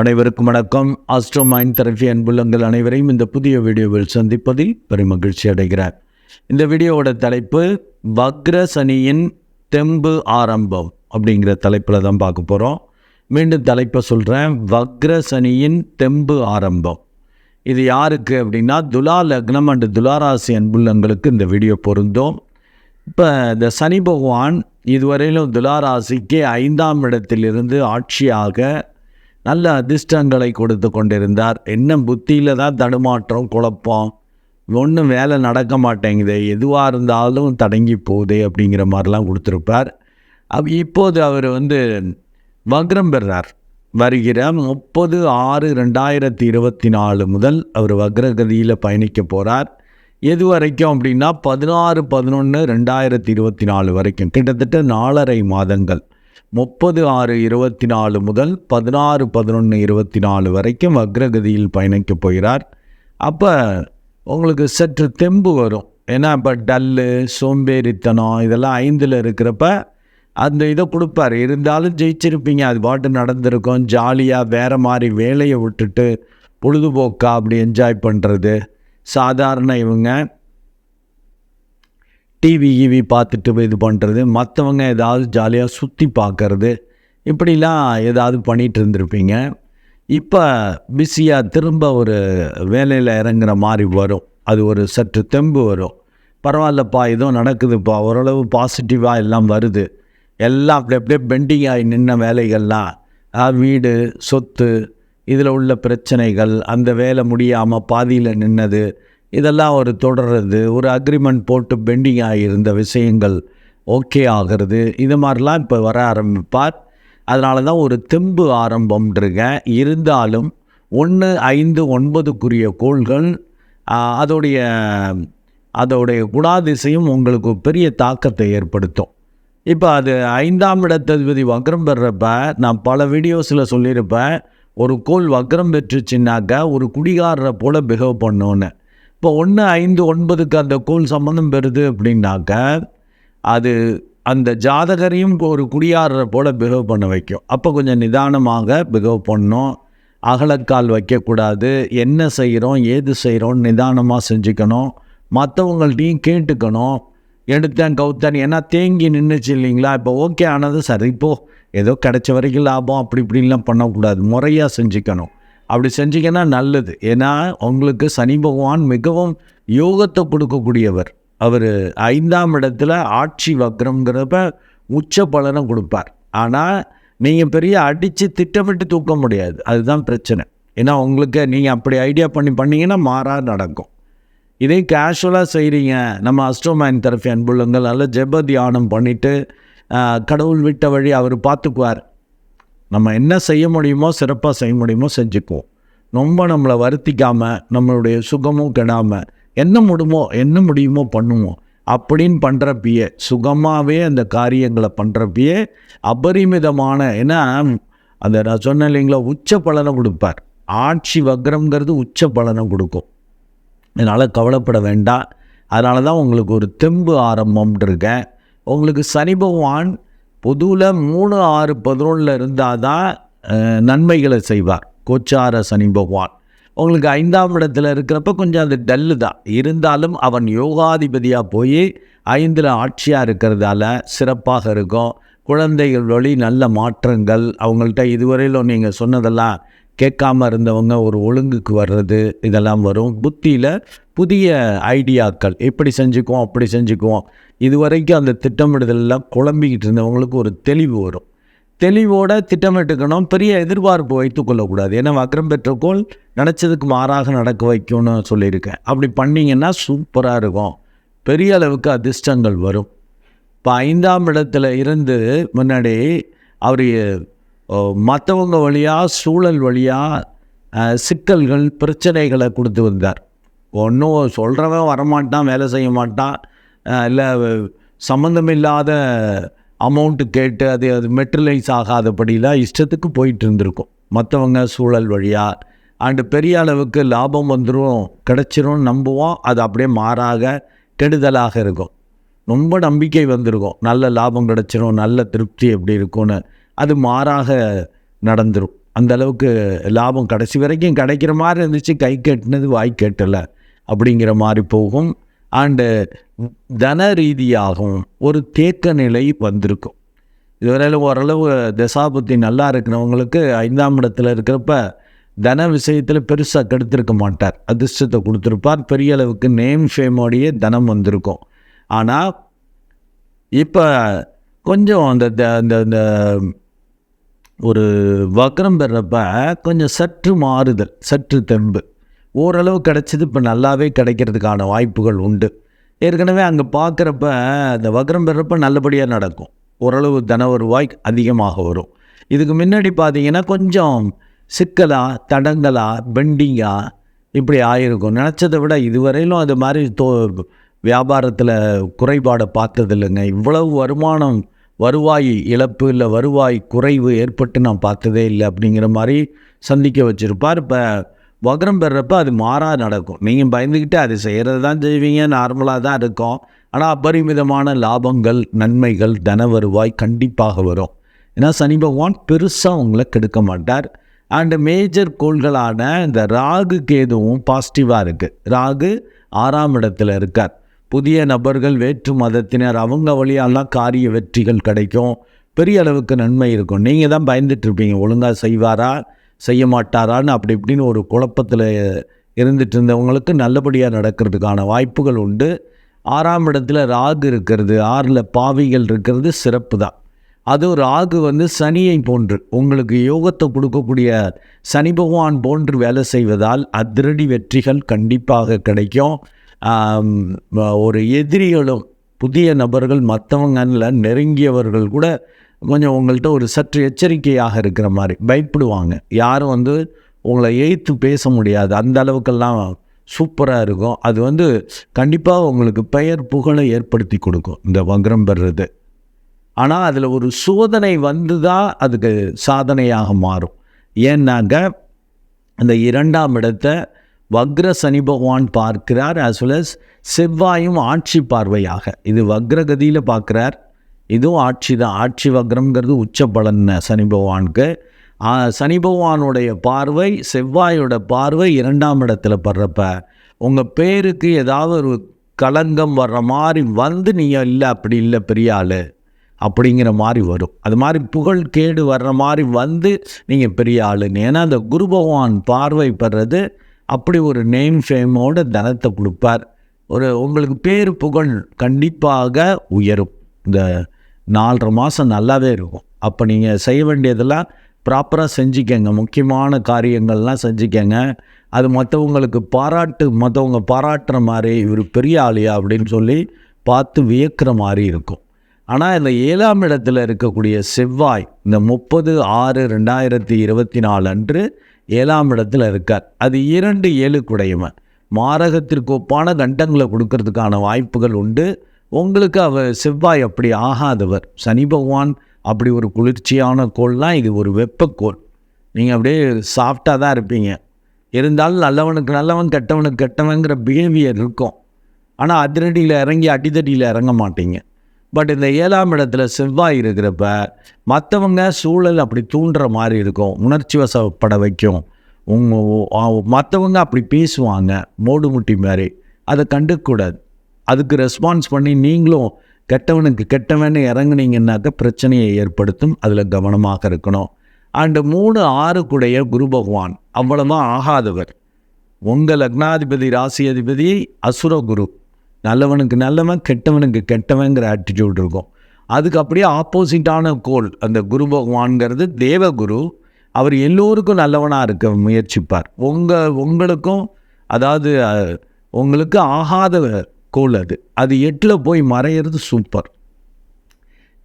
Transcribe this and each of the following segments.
அனைவருக்கும் வணக்கம். Astro mind therapy அன்புள்ளங்கள் அனைவரையும் இந்த புதிய வீடியோவில் சந்திப்பதில் பெருமகிழ்ச்சி அடைகிறார் இந்த வீடியோவோட தலைப்பு வக்ர சனியின் தெம்பு ஆரம்பம் அப்படிங்கிற தலைப்பில் தான் பார்க்க போகிறோம் மீண்டும் தலைப்பை சொல்கிறேன் வக்ர சனியின் தெம்பு ஆரம்பம். இது யாருக்கு அப்படின்னா துலா லக்னம் அண்டு துலாராசி அன்புள்ளங்களுக்கு இந்த வீடியோ பொருந்தும். இப்போ இந்த சனி பகவான் இதுவரையிலும் துலாராசிக்கு ஐந்தாம் இடத்திலிருந்து ஆட்சியாக நல்ல அதிர்ஷ்டங்களை கொடுத்து கொண்டிருந்தார். என்ன புத்தியில் தான் தடுமாற்றம் குழப்பம். ஒன்றும் வேலை நடக்க மாட்டேங்குது. எதுவாக இருந்தாலும் தடங்கி போகுது அப்படிங்கிற மாதிரிலாம் கொடுத்துருப்பார். அப் இப்போது அவர் வந்து வக்ரம் பெறார். வருகிற முப்பது ஆறு ரெண்டாயிரத்தி இருபத்தி நாலு முதல் அவர் வக்ரகதியில் பயணிக்க போகிறார் எது வரைக்கும் அப்படின்னா பதினாறு பதினொன்று ரெண்டாயிரத்தி இருபத்தி நாலு வரைக்கும். கிட்டத்தட்ட நாலரை மாதங்கள். முப்பது ஆறு இருபத்தி நாலு முதல் பதினாறு பதினொன்று இருபத்தி நாலு வரைக்கும் வக்ரகதியில் பயணிக்க போகிறார். அப்போ உங்களுக்கு சற்று தெம்பு வரும். ஏன்னா இப்போ டல்லு சோம்பேறித்தனம் இதெல்லாம் ஐந்தில் இருக்கிறப்ப அந்த இதை கொடுப்பார். இருந்தாலும் ஜெயிச்சிருப்பீங்க. அது பாட்டு நடந்திருக்கும். ஜாலியாக வேறு மாதிரி வேலையை விட்டுட்டு பொழுதுபோக்கா அப்படி என்ஜாய் பண்ணுறது சாதாரண இவங்க. டிவி ஈவி பார்த்துட்டு இது பண்ணுறது மற்றவங்க ஏதாவது ஜாலியாக சுற்றி பார்க்கறது இப்படிலாம் ஏதாவது பண்ணிகிட்டு இருந்திருப்பீங்க. இப்போ பிஸியாக திரும்ப ஒரு வேலையில் இறங்குற மாதிரி வரும். அது ஒரு சற்று தெம்பு வரும். பரவாயில்லப்பா ஏதோ நடக்குதுப்பா ஓரளவு பாசிட்டிவாக எல்லாம் வருது. எல்லாம் அப்படி அப்படியே பெண்டிங் ஆகி நின்ன வேலைகள்லாம் வீடு சொத்து இதில் உள்ள பிரச்சனைகள் அந்த வேலை முடியாமல் பாதியில் நின்னது இதெல்லாம் ஒரு தொடர்றது ஒரு அக்ரிமெண்ட் போட்டு பெண்டிங் ஆகியிருந்த விஷயங்கள் ஓகே ஆகிறது. இது மாதிரிலாம் இப்போ வர ஆரம்பிப்பார். அதனால தான் ஒரு தெம்பு ஆரம்பம்ன்றங்க. இருந்தாலும் ஒன்று ஐந்து ஒன்பதுக்குரிய கோள்கள் அதோடைய அதோடைய குணாதிசையும் உங்களுக்கு பெரிய தாக்கத்தை ஏற்படுத்தும். இப்போ அது ஐந்தாம் இடத்ததிபதி வக்ரம் பெறப்ப நான் பல வீடியோஸில் சொல்லியிருப்பேன். ஒரு கோள் வக்ரம் பெற்றுச்சுன்னாக்க ஒரு குடிகாரரை போல் பிஹேவ் பண்ணோன்னு இப்போ ஒன்று ஐந்து ஒன்பதுக்கு அந்த கோல் சம்மந்தம் பெறுது அப்படின்னாக்க அது அந்த ஜாதகரையும் ஒரு குடியாரரை போல் பிஹேவ் பண்ண வைக்கும். அப்போ கொஞ்சம் நிதானமாக பிஹேவ் பண்ணும் அகலக்கால் வைக்கக்கூடாது. என்ன செய்கிறோம் ஏது செய்கிறோம் நிதானமாக செஞ்சுக்கணும். மற்றவங்கள்ட்டையும் கேட்டுக்கணும். எடுத்தேன் கவுத்தேன் ஏன்னா தேங்கி நின்றுச்சு இல்லைங்களா? இப்போ ஓகே ஆனது சரி இப்போது ஏதோ கிடைச்ச வரைக்கும் லாபம் அப்படி இப்படிலாம் பண்ணக்கூடாது. முறையாக செஞ்சுக்கணும். அப்படி செஞ்சீங்கன்னா நல்லது. ஏன்னா உங்களுக்கு சனி பகவான் மிகவும் யோகத்தை கொடுக்கக்கூடியவர். அவர் ஐந்தாம் இடத்துல ஆட்சி வக்ரம்ங்கிறப்ப உச்ச பலனை கொடுப்பார். ஆனால் நீங்கள் பெரிய அடித்து திட்டமிட்டு தூக்க முடியாது. அதுதான் பிரச்சனை. ஏன்னா உங்களுக்கு நீங்கள் அப்படி ஐடியா பண்ணி பண்ணீங்கன்னா மாறாக நடக்கும். இதே கேஷுவலாக செய்கிறீங்க நம்ம அஸ்ட்ரோமேன் தரப்பு அன்புள்ளங்கள் நல்ல ஜெப தியானம் பண்ணிவிட்டு கடவுள் விட்ட வழி அவர் பார்த்துக்குவார். நம்ம என்ன செய்ய முடியுமோ சிறப்பாக செய்ய முடியுமோ செஞ்சுக்குவோம். ரொம்ப நம்மளை வருத்திக்காமல் நம்மளுடைய சுகமும் கெடாமல் என்ன முடியுமோ என்ன முடியுமோ பண்ணுவோம். அப்படின்னு பண்ணுறப்பயே சுகமாகவே அந்த காரியங்களை பண்ணுறப்பயே அபரிமிதமான ஏன்னா அந்த நான் சொன்னேன் இல்லைங்களா உச்ச பலனை கொடுப்பார். ஆட்சி வக்ரம்ங்கிறது உச்ச பலனை கொடுக்கும். அதனால் கவலைப்பட வேண்டாம். அதனால தான் உங்களுக்கு ஒரு தெம்பு ஆரம்பம்ட்ருக்கேன் உங்களுக்கு சனி பகவான் பொதுவில் மூணு ஆறு பதினொன்றில் இருந்தால் தான் நன்மைகளை செய்வார். கோச்சார சனி பகவான். உங்களுக்கு ஐந்தாம் இடத்துல இருக்கிறப்ப கொஞ்சம் அது டல்லு தான். இருந்தாலும் அவன் யோகாதிபதியாக போய் ஐந்தில் ஆட்சியாக இருக்கிறதால சிறப்பாக இருக்கும். குழந்தைகள் வழி நல்ல மாற்றங்கள். அவங்கள்ட்ட இதுவரையிலும் நீங்கள் சொன்னதெல்லாம் கேட்காம இருந்தவங்க ஒரு ஒழுங்குக்கு வர்றது இதெல்லாம் வரும். புத்தியில் புதிய ஐடியாக்கள் எப்படி செஞ்சுக்குவோம் அப்படி செஞ்சுக்குவோம். இது வரைக்கும் அந்த திட்டமிடுதலெல்லாம் குழம்பிக்கிட்டு இருந்தவங்களுக்கு ஒரு தெளிவு வரும். தெளிவோட திட்டமிட்டுக்கணும். பெரிய எதிர்பார்ப்பு வைத்துக்கொள்ளக்கூடாது ஏன்னா வக்ரம் பெற்ற கோள் நினச்சதுக்கு மாறாக நடக்க வைக்கும்னு சொல்லியிருக்கேன். அப்படி பண்ணிங்கன்னா சூப்பராக இருக்கும். பெரிய அளவுக்கு அதிர்ஷ்டங்கள் வரும். இப்போ ஐந்தாம் இடத்துல இருந்து முன்னாடி அவர் மற்றவங்க வழியாக சூழல் வழியாக சிக்கல்கள் பிரச்சனைகளை கொடுத்து வந்தார். ஒன்றும் சொல்கிறவன் வரமாட்டான் வேலை செய்ய மாட்டான். இல்லை சம்மந்தமில்லாத அமௌண்ட்டு கேட்டு அது அது மெட்ரலைஸ் ஆகாதபடிலாம் இஷ்டத்துக்கு போயிட்டு இருந்திருக்கும். மற்றவங்க சூழல் வழியாக அண்டு பெரிய அளவுக்கு லாபம் வந்துடும் கிடச்சிரும் நம்புவோம் அது அப்படியே மாறாக கெடுதலாக இருக்கும். ரொம்ப நம்பிக்கை வந்திருக்கும். நல்ல லாபம் கிடச்சிரும் நல்ல திருப்தி எப்படி இருக்கும்னு. அது மாறாக நடந்துடும் அந்த அளவுக்கு லாபம் கடைசி வரைக்கும் கிடைக்கிற மாதிரி இருந்துச்சு. கை கட்டினது வாய் கேட்டலை அப்படிங்கிற மாதிரி போகும். அண்டு தன ரீதியாகவும் ஒரு தேக்க நிலை வந்திருக்கும். இதுவரையில் ஓரளவு தசாபுத்தி நல்லா இருக்கிறவங்களுக்கு ஐந்தாம் இடத்துல இருக்கிறப்ப தன விஷயத்தில் பெருசாக கெடுத்திருக்க மாட்டார். அதிர்ஷ்டத்தை கொடுத்துருப்பார். பெரிய அளவுக்கு நேம் ஃபேமோடைய தனம் வந்திருக்கும். ஆனால் இப்போ கொஞ்சம் அந்த த- அந்த அந்த ஒரு வக்ரம் பெறப்ப கொஞ்சம் சற்று மாறுதல் சற்று தெம்பு. ஓரளவு கிடைச்சது இப்போ நல்லாவே கிடைக்கிறதுக்கான வாய்ப்புகள் உண்டு. ஏற்கனவே அங்கே பார்க்குறப்ப அந்த வக்ரம் பெறப்ப நல்லபடியாக நடக்கும். ஓரளவு தன வருவாய் அதிகமாக வரும். இதுக்கு முன்னாடி பார்த்தீங்கன்னா கொஞ்சம் சிக்கலாக தடங்கலாக பெண்டிங்காக இப்படி ஆயிருக்கும். நினச்சதை விட இதுவரையிலும் அது மாதிரி தோ வியாபாரத்தில் குறைபாடை பார்த்ததில்லைங்க. இவ்வளவு வருமானம் வருவாய் இழப்பு இல்லை வருவாய் குறைவு ஏற்பட்டு நான் பார்த்ததே இல்லை அப்படிங்கிற மாதிரி சந்திக்க வச்சுருப்பார். இப்போ வக்ரம் பெறப்ப அது மாறாக நடக்கும். நீங்கள் பயந்துக்கிட்டு அது செய்கிறது தான் செய்வீங்க நார்மலாக தான் இருக்கும். ஆனால் அபரிமிதமான லாபங்கள் நன்மைகள் தன வருவாய் கண்டிப்பாக வரும். ஏன்னா சனி பகவான் பெருசாக உங்களை கெடுக்க மாட்டார். அண்டு மேஜர் கோள்களான இந்த ராகு கேதுவும் பாசிட்டிவாக இருக்குது ராகு ஆறாம் இடத்துல இருக்கார். புதிய நபர்கள் வேற்று மதத்தினர் அவங்க வழியாலாம் காரிய வெற்றிகள் கிடைக்கும். பெரிய அளவுக்கு நன்மை இருக்கும். நீங்கள் தான் பயந்துட்டுருப்பீங்க. ஒழுங்காக செய்வாரா? செய்ய மாட்டாரான்னு அப்படி இப்படின்னு ஒரு குழப்பத்தில் இருந்துட்டு இருந்தவங்களுக்கு நல்லபடியாக நடக்கிறதுக்கான வாய்ப்புகள் உண்டு. ஆறாம் இடத்துல ராகு இருக்கிறது. ஆறில் பாவிகள் இருக்கிறது சிறப்பு தான் அது ராகு வந்து சனியை போன்று உங்களுக்கு யோகத்தை கொடுக்கக்கூடிய சனி பகவான் போன்று வேலை செய்வதால் அதிரடி வெற்றிகள் கண்டிப்பாக கிடைக்கும். ஒரு எதிரிகளும் புதிய நபர்கள் மற்றவங்கல நெருங்கியவர்கள் கூட கொஞ்சம் உங்கள்கிட்ட ஒரு சற்று எச்சரிக்கையாக இருக்கிற மாதிரி பயப்படுவாங்க. யாரும் வந்து உங்களை எய்த்து பேச முடியாது. அந்த அளவுக்கெல்லாம் சூப்பராக இருக்கும். அது வந்து கண்டிப்பாக உங்களுக்கு பெயர் புகழை ஏற்படுத்தி கொடுக்கும் இந்த வக்ரம் பெறுறது. ஆனால் அதில் ஒரு சோதனை வந்து தான் அதுக்கு சாதனையாக மாறும். ஏன்னாக்க அந்த இரண்டாம் இடத்தை வக்ர சனி பகவான் பார்க்கிறார் ஆஸ் வெல் அஸ் செவ்வாயும் ஆட்சி பார்வையாக. இது வக்ரகதியில் பார்க்குறார். இதுவும் ஆட்சி தான். ஆட்சி வக்ரம்ங்கிறது உச்ச பலன் சனி பகவானுக்கு. சனி பகவானுடைய பார்வை செவ்வாயோட பார்வை இரண்டாம் இடத்துல படுறப்ப உங்கள் பேருக்கு ஏதாவது ஒரு களங்கம் வர்ற மாதிரி வந்து நீ இல்லை அப்படி இல்லை பெரிய ஆள் அப்படிங்கிற மாதிரி வரும். அது மாதிரி புகழ் கேடு வர்ற மாதிரி வந்து நீங்கள் பெரிய ஆளுன்னு. ஏன்னா அந்த குரு பகவான் பார்வை பெறது அப்படி ஒரு நேம் ஃபேமோட தனத்தை கொடுப்பார். ஒரு உங்களுக்கு பேர் புகழ் கண்டிப்பாக உயரும். இந்த நாலரை மாதம் நல்லாவே இருக்கும். அப்போ நீங்கள் செய்ய வேண்டியதெல்லாம் ப்ராப்பராக செஞ்சுக்கங்க. முக்கியமான காரியங்கள்லாம் செஞ்சுக்கங்க. அது மற்றவங்களுக்கு பாராட்டு மற்றவங்க பாராட்டுற மாதிரி இவர் பெரிய ஆளியா அப்படின்னு சொல்லி பார்த்து வியக்கிற மாதிரி இருக்கும். ஆனால் இந்த ஏழாம் இடத்துல இருக்கக்கூடிய செவ்வாய் இந்த முப்பது ஆறு ரெண்டாயிரத்தி இருபத்தி நாலு அன்று ஏழாம் இடத்தில் இருக்கார். அது இரண்டு ஏழுக்குடையவன். மாரகத்திற்கு ஒப்பான கண்டங்களை கொடுக்கறதுக்கான வாய்ப்புகள் உண்டு. உங்களுக்கு அவர் செவ்வாய் அப்படி ஆகாதவர். சனி பகவான் அப்படி ஒரு குளிர்ச்சியான கோள்லாம் இது ஒரு வெப்பக்கோள். நீங்கள் அப்படியே சாஃப்டாக தான் இருப்பீங்க. இருந்தாலும் நல்லவனுக்கு நல்லவன் கெட்டவனுக்கு கெட்டவங்கிற பிஹேவியர் இருக்கும். ஆனால் அதிரடியில் இறங்கி அடிதடியில் இறங்க மாட்டீங்க. பட் இந்த ஏழாம் இடத்துல செவ்வாய் இருக்கிறப்ப மற்றவங்க சூழல் அப்படி தூண்டுற மாதிரி இருக்கும். உணர்ச்சி வசப்பட வைக்கும். உங்க மற்றவங்க அப்படி பேசுவாங்க. மோடு முட்டி மாதிரி. அதை கண்டுக்கூடாது அதுக்கு ரெஸ்பான்ஸ் பண்ணி நீங்களும் கெட்டவனுக்கு கெட்டவன்னு இறங்குனீங்கன்னாக்க பிரச்சனையை ஏற்படுத்தும். அதில் கவனமாக இருக்கணும். அண்டு மூணு ஆறுக்குடைய குரு பகவான். அவ்வளவா ஆகாதவர். உங்கள் லக்னாதிபதி ராசி அதிபதி அசுர குரு. நல்லவனுக்கு நல்லவன் கெட்டவனுக்கு கெட்டவங்கிற ஆட்டிடியூட் இருக்கும். அதுக்கு அப்படியே ஆப்போசிட்டான கோல் அந்த குரு பகவான்கிறது தேவகுரு அவர் எல்லோருக்கும் நல்லவனாக இருக்க முயற்சிப்பார். உங்கள் உங்களுக்கும் அதாவது உங்களுக்கு ஆகாத கோல் அது. அது எட்டில் போய் மறையிறது சூப்பர்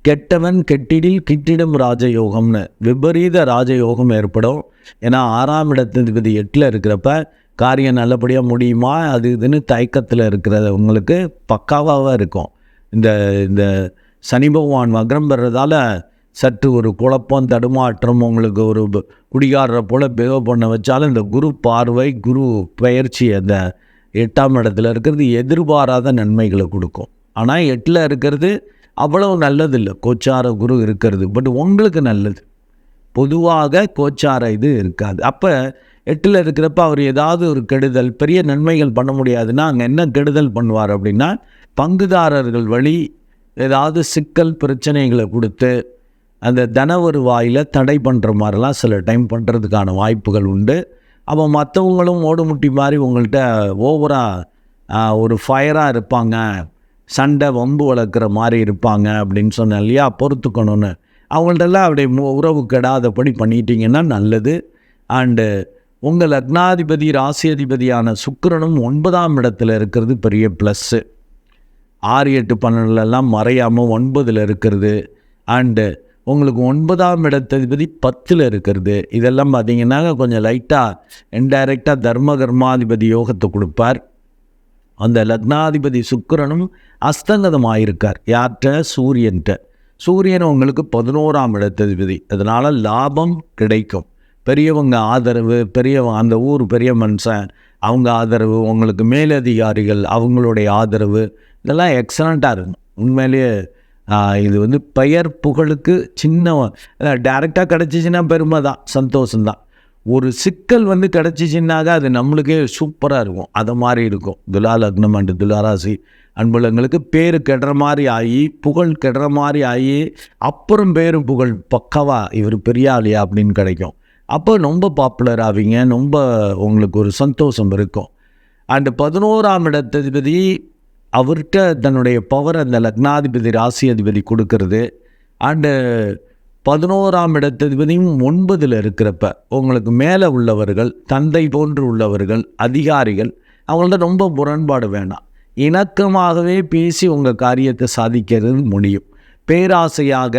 கெட்டவன் கெட்டிடில் கிட்டிடம் ராஜயோகம்னு விபரீத ராஜயோகம் ஏற்படும். ஏன்னா ஆறாம் இடத்துக்கு எட்டில் இருக்கிறப்ப காரியம் நல்லபடியாக முடியுமா? அது இதுன்னு தயக்கத்தில் இருக்கிறவங்களுக்கு பக்காவாக இருக்கும். இந்த இந்த சனி பகவான் வக்ரம் பெறதால சற்று ஒரு குழப்பம் தடுமாற்றம் உங்களுக்கு ஒரு குடிகாரரை போல் பிஹேவ் பண்ண வச்சாலும் இந்த குரு பார்வை குரு பயிற்சி அந்த எட்டாம் இடத்துல இருக்கிறது எதிர்பாராத நன்மைகளை கொடுக்கும். ஆனால் எட்டில் இருக்கிறது அவ்வளவு நல்லதில்லை. கோச்சார குரு இருக்கிறது. பட் உங்களுக்கு நல்லது. பொதுவாக கோச்சார இது இருக்காது. அப்போ எட்டில் இருக்கிறப்ப அவர் ஏதாவது ஒரு கெடுதல் பெரிய நன்மைகள் பண்ண முடியாதுன்னா அங்கே என்ன கெடுதல் பண்ணுவார் அப்படின்னா பங்குதாரர்கள் வழி ஏதாவது சிக்கல் பிரச்சனைகளை கொடுத்து அந்த தன வருவாயில் தடை பண்ணுற மாதிரிலாம் சில டைம் பண்ணுறதுக்கான வாய்ப்புகள் உண்டு. அப்போ மற்றவங்களும் ஓடுமுட்டி மாதிரி உங்கள்கிட்ட ஓவராக ஒரு ஃபயராக இருப்பாங்க. சண்டை வம்பு வளர்க்குற மாதிரி இருப்பாங்க அப்படின்னு சொன்னேன் இல்லையா? பொறுத்துக்கணும்னு. அவங்கள்ட்டெல்லாம் அப்படி உறவு கெடாதபடி பண்ணிட்டீங்கன்னா நல்லது. அண்டு உங்கள் லக்னாதிபதி ராசியதிபதியான சுக்கரனும் ஒன்பதாம் இடத்துல இருக்கிறது பெரிய ப்ளஸ்ஸு ஆறு எட்டு பன்னெண்டுலலாம் மறையாமல் ஒன்பதில் இருக்கிறது. அண்டு உங்களுக்கு ஒன்பதாம் இடத்ததிபதி பத்தில் இருக்கிறது. இதெல்லாம் பார்த்தீங்கன்னா கொஞ்சம் லைட்டாக இன்டைரக்டாக தர்ம கர்மாதிபதி யோகத்தை கொடுப்பார். அந்த லக்னாதிபதி சுக்கிரனும் அஸ்தங்கதமாயிருக்கார். யார்கிட்ட? சூரியன்கிட்ட. சூரியன் உங்களுக்கு பதினோராம் இடத்ததிபதி. அதனால் லாபம் கிடைக்கும். பெரியவங்க ஆதரவு பெரியவங்க அந்த ஊர் பெரிய மனுஷன் அவங்க ஆதரவு உங்களுக்கு மேலதிகாரிகள் அவங்களுடைய ஆதரவு இதெல்லாம் எக்ஸலண்ட்டாக இருக்கும். உண்மையிலேயே இது வந்து பெயர் புகழுக்கு சின்ன டேரெக்டாக கிடச்சிச்சின்னா பெருமை தான் சந்தோஷம்தான் ஒரு சிக்கல் வந்து கிடச்சிச்சின்னாக அது நம்மளுக்கே சூப்பராக இருக்கும். அதை மாதிரி இருக்கும். துலா லக்னம் அண்டு துலாராசி அன்புலங்களுக்கு பேர் கெடுற மாதிரி ஆகி புகழ் கெடுற மாதிரி ஆகி அப்புறம் பேரும் புகழ் பக்கவா இவர் பெரிய ஆளியா அப்படின்னு கிடைக்கும். அப்போ ரொம்ப பாப்புலர் ஆவீங்க ரொம்ப உங்களுக்கு ஒரு சந்தோஷம் இருக்கும். அண்டு பதினோராம் இடத்ததிபதி அவர்கிட்ட தன்னுடைய பவர் அந்த லக்னாதிபதி ராசி அதிபதி கொடுக்கறது. அண்டு பதினோராம் இடத்ததிபதியும் ஒன்பதில் இருக்கிறப்ப உங்களுக்கு மேலே உள்ளவர்கள் தந்தை போன்று உள்ளவர்கள் அதிகாரிகள் அவங்கள்ட்ட ரொம்ப முரண்பாடு வேணாம். இணக்கமாகவே பேசி உங்கள் காரியத்தை சாதிக்கிறது முடியும். பேராசையாக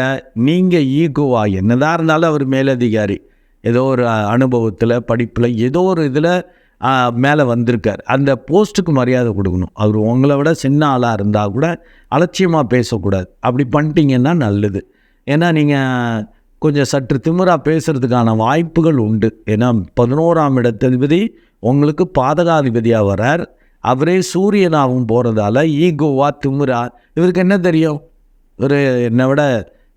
நீங்கள் ஈகோவாக என்னதான் இருந்தாலும் அவர் மேலதிகாரி. ஏதோ ஒரு அனுபவத்தில் படிப்பில் ஏதோ ஒரு இதில் மேலே வந்திருக்கார். அந்த போஸ்ட்டுக்கு மரியாதை கொடுக்கணும். அவர் உங்களை விட சின்ன ஆளாக இருந்தால் கூட அலட்சியமாக பேசக்கூடாது. அப்படி பண்ணிட்டீங்கன்னா நல்லது. ஏன்னா நீங்கள் கொஞ்சம் சற்று திமிரா பேசுகிறதுக்கான வாய்ப்புகள் உண்டு. ஏன்னா பதினோராம் இடத்ததிபதி உங்களுக்கு பாதகாதிபதியாக வரார் அவரே சூரியனாகவும் போகிறதால ஈகோவா திமிரா இவருக்கு என்ன தெரியும்? ஒரு என்னை விட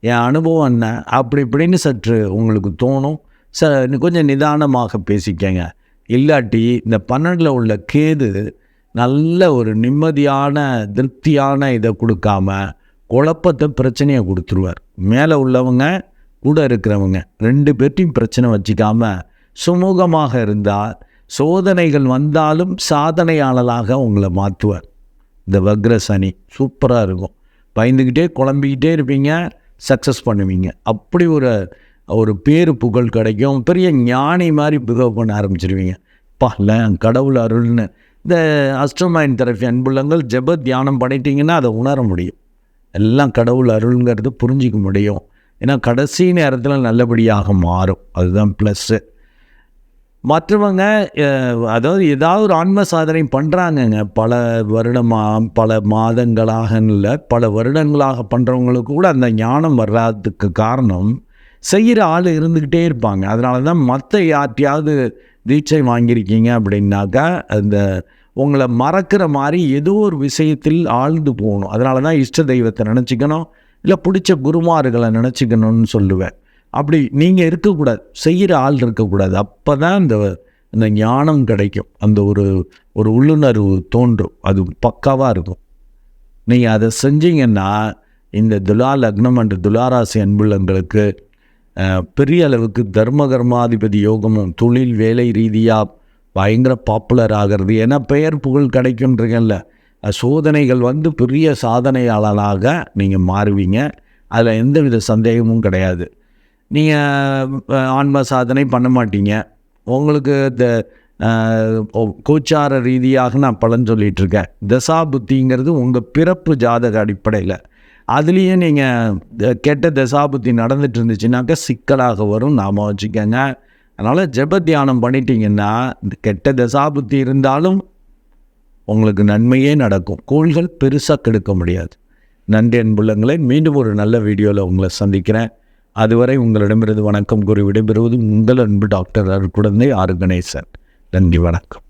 என் அனுபவம் என்ன? அப்படி இப்படின்னு சற்று உங்களுக்கு தோணும். ச கொஞ்சம் நிதானமாக பேசிக்கங்க. இல்லாட்டி இந்த பன்னெண்டில் உள்ள கேது நல்ல ஒரு நிம்மதியான திருப்தியான இதை கொடுக்காம குழப்பத்தை பிரச்சனையை கொடுத்துருவார். மேலே உள்ளவங்க கூட இருக்கிறவங்க ரெண்டு பேர்ட்டையும் பிரச்சனை வச்சுக்காம சுமூகமாக இருந்தால் சோதனைகள் வந்தாலும் சாதனையாளராக உங்களை மாற்றுவார். இந்த வக்ர சனி சூப்பராக இருக்கும். பயந்துக்கிட்டே குழம்பிக்கிட்டே இருப்பீங்க சக்ஸஸ் பண்ணுவீங்க. அப்படி ஒரு ஒரு பேரு புகழ் கிடைக்கும். பெரிய ஞானி மாதிரி பிகவ் பண்ண ஆரம்பிச்சிருவீங்க. பா இல்லை கடவுள் அருள்னு. இந்த அஸ்ட்ரோமைன் தெரப்பி அன்புள்ளங்கள் ஜெப தியானம் பண்ணிட்டீங்கன்னா அதை உணர முடியும். எல்லாம் கடவுள் அருள்ங்கிறது புரிஞ்சிக்க முடியும். ஏன்னா கடைசி நேரத்தில் நல்லபடியாக மாறும். அதுதான் ப்ளஸ்ஸு மற்றவங்க அதாவது ஏதாவது ஒரு ஆன்ம சாதனை பண்ணுறாங்கங்க பல வருடமாக பல மாதங்களாக இல்லை. பல வருடங்களாக பண்ணுறவங்களுக்கு கூட அந்த ஞானம் வர்றதுக்கு காரணம் செய்கிற ஆள் இருந்துக்கிட்டே இருப்பாங்க. அதனால தான் மற்ற யார்ட்டையாவது தீட்சை வாங்கியிருக்கீங்க அப்படின்னாக்கா அந்த உங்களை மறக்கிற மாதிரி ஏதோ ஒரு விஷயத்தில் ஆழ்ந்து போகணும். அதனால தான் இஷ்ட தெய்வத்தை நினச்சிக்கணும். இல்லை பிடிச்ச குருமார்களை நினச்சிக்கணும்னு சொல்லுவேன். அப்படி நீங்கள் இருக்கக்கூடாது. செய்கிற ஆள் இருக்கக்கூடாது. அப்போ தான் இந்த இந்த ஞானம் கிடைக்கும். அந்த ஒரு ஒரு உள்ளுணர்வு தோன்றும். அது பக்காவாக இருக்கும். நீங்கள் அதை செஞ்சீங்கன்னா இந்த துலா லக்னம் என்ற துலாராசி அன்புள்ளங்களுக்கு பெரிய அளவுக்கு தர்ம கர்மாதிபதி யோகமும் தொழில் வேலை ரீதியாக பயங்கர பாப்புலர் ஆகிறது. ஏன்னா பெயர் புகழ் கிடைக்குன்றீங்கல்ல சோதனைகள் வந்து பெரிய சாதனையாளராக நீங்கள் மாறுவீங்க. அதில் எந்தவித சந்தேகமும் கிடையாது. நீங்கள் ஆன்ம சாதனை பண்ண மாட்டீங்க. உங்களுக்கு இந்த ஓ- கோச்சார ரீதியாக நான் பலன் சொல்லிகிட்ருக்கேன் இருக்கேன். தசா புத்திங்கிறது உங்கள் பிறப்பு ஜாதக அடிப்படையில். அதுலேயும் நீங்கள் கெட்ட தசாபுத்தி நடந்துட்டு இருந்துச்சுனாக்கா சிக்கலாக வரும். நாம வச்சுக்கோங்க. அதனால் ஜெப தியானம் பண்ணிட்டீங்கன்னா இந்த கெட்ட தசாபுத்தி இருந்தாலும் உங்களுக்கு நன்மையே நடக்கும். கோள்கள் பெருசாக கெடுக்க முடியாது. நன்றி அன்புள்ளங்களை மீண்டும் ஒரு நல்ல வீடியோவில் உங்களை சந்திக்கிறேன். அதுவரை உங்களிடமிருந்து வணக்கம் கூறி விடைபெறுவது உங்கள் அன்பு டாக்டர் அருட்குழந்தை ஆறு கணேசன். நன்றி வணக்கம்.